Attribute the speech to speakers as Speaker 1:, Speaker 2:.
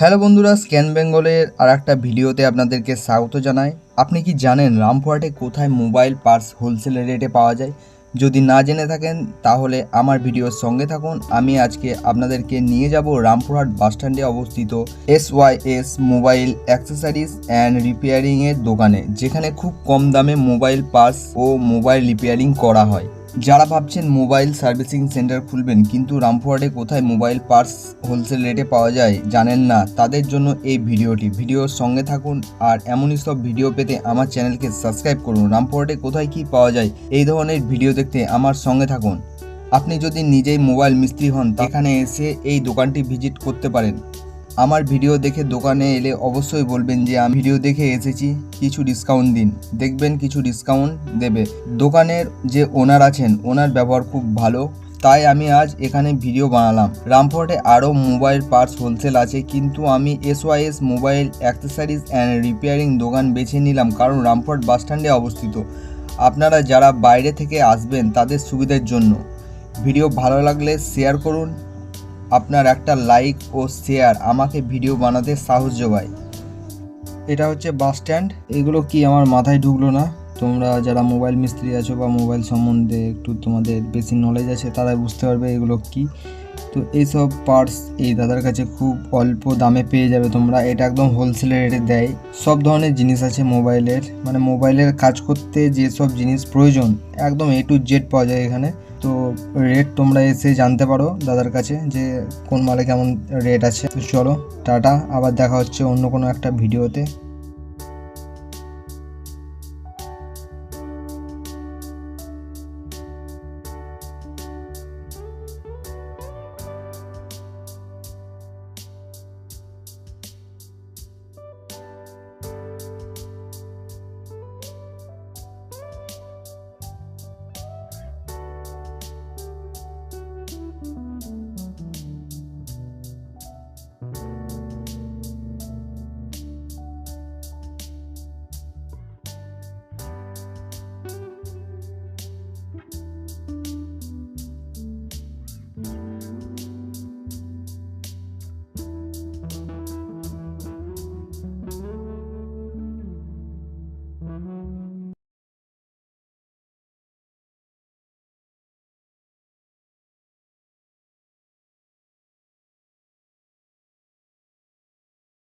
Speaker 1: Hello বন্ধুরা, scan বেঙ্গলের আর একটা ভিডিওতে আপনাদেরকে স্বাগত জানাই। আপনি কি জানেন রামপুরহাটে কোথায় মোবাইল পার্স হোলসেল রেটে পাওয়া যায়? যদি না জেনে থাকেন, তাহলে আমার ভিডিওর সঙ্গে থাকুন। আমি আজকে আপনাদেরকে নিয়ে যাব রামপুরহাট বাসস্ট্যান্ডে অবস্থিত S Y S mobile accessories and রিপেয়ারিংয়ের দোকানে, যেখানে খুব কম দামে মোবাইল পার্স ও মোবাইল রিপেয়ারিং করা হয়। যারা ভাবছেন মোবাইল সার্ভিসিং সেন্টার খুলবেন, কিন্তু রামপুরহাটে কোথায় মোবাইল পার্টস হোলসেল রেটে পাওয়া যায় জানেন না, তাদের জন্য এই ভিডিওটি। ভিডিওর সঙ্গে থাকুন আর এমনই সব ভিডিও পেতে আমার চ্যানেলকে সাবস্ক্রাইব করুন। রামপুরহাটে কোথায় কি পাওয়া যায় এই ধরনের ভিডিও দেখতে আমার সঙ্গে থাকুন। আপনি যদি নিজেই মোবাইল মিস্ত্রি হন এখানে এসে এই দোকানটি ভিজিট করতে পারেন। আমার ভিডিও দেখে দোকানে এলে অবশ্যই বলবেন যে আমি ভিডিও দেখে এসেছি, কিছু ডিসকাউন্ট দিন। দেখবেন কিছু ডিসকাউন্ট দেবে। দোকানের যে ওনার আছেন, ওনার ব্যবহার খুব ভালো। তাই আমি আজ এখানে ভিডিও বানালাম। রামপুরহাটে আরও মোবাইল পার্টস হোলসেল আছে, কিন্তু আমি SYS mobile accessories and repairing দোকান বেছে নিলাম, কারণ রামপুরহাট বাসস্ট্যান্ডে অবস্থিত। আপনারা যারা বাইরে থেকে আসবেন, তাদের সুবিধার জন্য। ভিডিও ভালো লাগলে শেয়ার করুন। আপনার একটা লাইক ও শেয়ার আমাকে ভিডিও বানাতে সাহস যোগায় এটা হচ্ছে বাস স্ট্যান্ড। এগুলো কি আমার মাথায় ঢুকলো না? তোমরা যারা মোবাইল মিস্ত্রি আছো বা মোবাইল সম্বন্ধে একটু তোমাদের বেশি নলেজ আছে, তারাই বুঝতে পারবে এগুলো কি। তো এইসব পার্টস এই দাদার কাছে খুব অল্প দামে পেয়ে যাবে তোমরা। এটা একদম হোলসেল রেটে দেয়। সব ধরনের জিনিস আছে মোবাইলের। মানে মোবাইলের কাজ করতে যেসব জিনিস প্রয়োজন, একদম এ টু জেড পাওয়া যায় এখানে। তো রেট তোমরা এসে জানতে পারো দাদার কাছে যে কোন মালে কেমন রেট আছে। তো চলো, টাটা, আবার দেখা হচ্ছে অন্য কোনো একটা ভিডিওতে